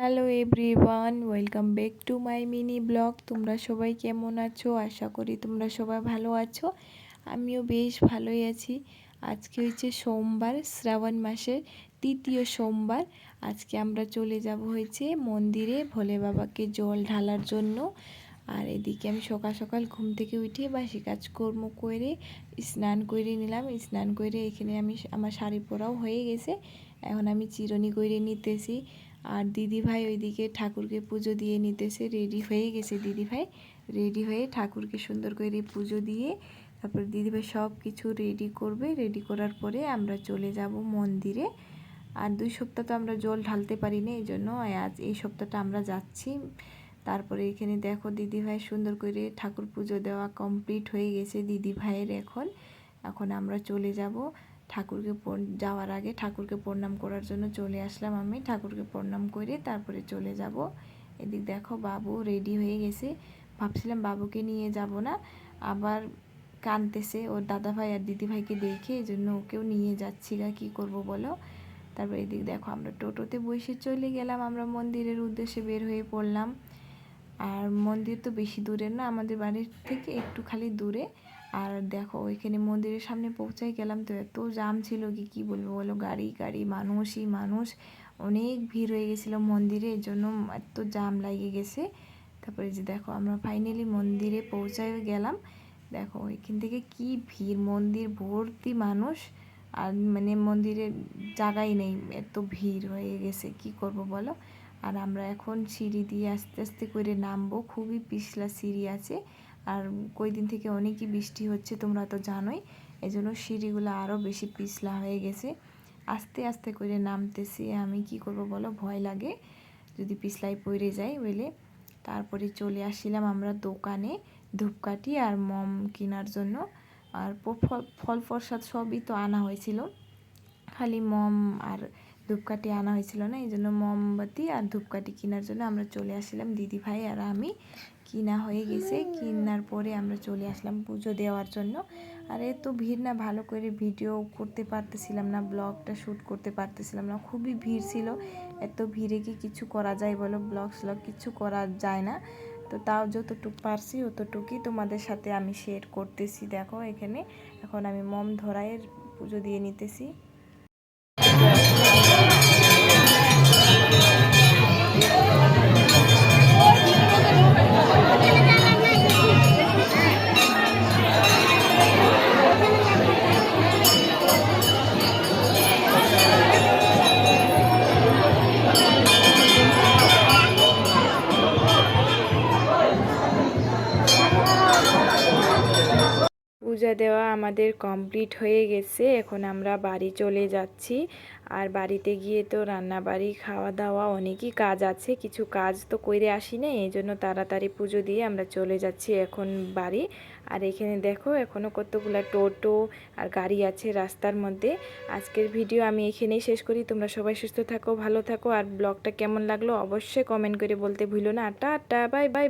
Hello everyone welcome back to my mini blog তোমরা সবাই কেমন আছো? আশা করি তোমরা সবাই ভালো আছো। আমিও বেশ ভালোই আছি। আজকে হচ্ছে সোমবার, শ্রাবণ মাসের তৃতীয় সোমবার। আজকে আমরা চলে যাব হয়েছে মন্দিরে ভোলে বাবাকে জল ঢালার জন্য। আর এদিকে আমি সকাল সকাল ঘুম থেকে উঠে বাসি কাজকর্ম করে স্নান করে নিলাম। স্নান করে এখানে আমি আমার শাড়ি পরাও হয়ে গেছে। এখন আমি চিরনি করে নিতেছি। আর দিদি ভাই ওইদিকে ঠাকুরকে পুজো দিয়ে নিতেছে রেডি হয়ে গেছে দিদি ভাই রেডি হয়ে ঠাকুরকে সুন্দর করে পুজো দিয়ে তারপর দিদিভাই সব কিছু রেডি করবে। রেডি করার পরে আমরা চলে যাব মন্দিরে। আর দুই সপ্তাহ তো আমরা জল ঢালতে পারি না এই জন্য আজ এই সপ্তাহটা আমরা যাচ্ছি। তারপরে এখানে দেখো দিদিভাই সুন্দর করে ঠাকুর পুজো দেওয়া কমপ্লিট হয়ে গেছে দিদি ভাইয়ের এখন। এখন আমরা চলে যাব ঠাকুরকে যাওয়ার আগে ঠাকুরকে প্রণাম করার জন্য চলে আসলাম আমি। ঠাকুরকে প্রণাম করে তারপরে চলে যাব। এদিক দেখো বাবু রেডি হয়ে গেছে। ভাবছিলাম বাবুকে নিয়ে যাব না। আবার কানতেছে ওর দাদা ভাই আর দিদি ভাইকে দেখে এই জন্য ওকেও নিয়ে যাচ্ছি না কী করব বলো? তারপর এদিক দেখো আমরা টোটোতে বসে চলে গেলাম। আমরা মন্দিরের উদ্দেশ্যে বের হয়ে পড়লাম। আর মন্দির তো বেশি দূরে না, আমাদের বাড়ির থেকে একটু খালি দূরে। আর দেখো, ওইখানে মন্দিরের সামনে পৌঁছাই গেলাম তো এত জাম ছিল কি কি বলব বলো? গাড়ি গাড়ি, মানুষই, মানুষ। অনেক ভিড় হয়ে গেছিল মন্দিরে, এর জন্য এত জাম লাগিয়ে গেছে। তারপরে যে দেখো, আমরা ফাইনালি মন্দিরে পৌঁছাই গেলাম। দেখো, ওইখান থেকে কি ভিড়, মন্দির ভর্তি মানুষ। আর মানে মন্দিরের জায়গাই নেই, এত ভিড় হয়ে গেছে, কি করব বলো? আর আমরা এখন সিঁড়ি দিয়ে আস্তে আস্তে করে নামবো, খুবই পিছলা সিঁড়ি আছে। আর কই দিন থেকে অনেকই বৃষ্টি হচ্ছে, তোমরা তো জানোই। এই জন্য সিঁড়িগুলো আরও বেশি পিছলা হয়ে গেছে। আস্তে আস্তে করে নামতেছি। আমি কি করব বলো? ভয় লাগে। যদি পিছলাই পড়ে যাই বলে। তারপরে চলে আসছিলাম আমরা দোকানে ধূপকাঠি আর মম কেনার জন্য। আর ফল প্রসাদ সবই তো আনা হয়েছিল। খালি মম আর ধূপকাঠি আনা হয়েছিল না, এই জন্য মোমবাতি আর ধূপকাঠি কেনার জন্য আমরা চলে আসলাম দিদি ভাই আর আমি। কিনা হয়ে গেছে, কিনার পরে আমরা চলে আসলাম পুজো দেওয়ার জন্য। আর এত ভিড় না, ভালো করে ভিডিও করতে পারতেছিলাম না, ব্লগটা শ্যুট করতে পারতেছিলাম না, খুবই ভিড় ছিল। এত ভিড়ে কি কিছু করা যায় বলো, ব্লগ স্লগ কিছু করা যায় না। তো তাও যতটুক পারছি অতটুকুই তোমাদের সাথে আমি শেয়ার করতেছি। দেখো এখানে, এখন আমি মম ধরাইয়ের পুজো দিয়ে নিতেছি। পূজা দেওয়া আমাদের কমপ্লিট হয়ে গেছে। এখন আমরা বাড়ি চলে যাচ্ছি। আর বাড়িতে গিয়ে তো রান্না বাড়ি খাওয়া দাওয়া অনেকই কাজ আছে। কিছু কাজ তো করে আসি না এই জন্য তাড়াতাড়ি পুজো দিয়ে আমরা চলে যাচ্ছি এখন বাড়ি। আর এখানে দেখো এখনও কতগুলো টোটো আর গাড়ি আছে রাস্তার মধ্যে। আজকের ভিডিও আমি এখানেই শেষ করি। তোমরা সবাই সুস্থ থাকো, ভালো থাকো। আর ব্লগটা কেমন লাগল অবশ্যই কমেন্ট করে বলতে ভুলো না। Tata bye bye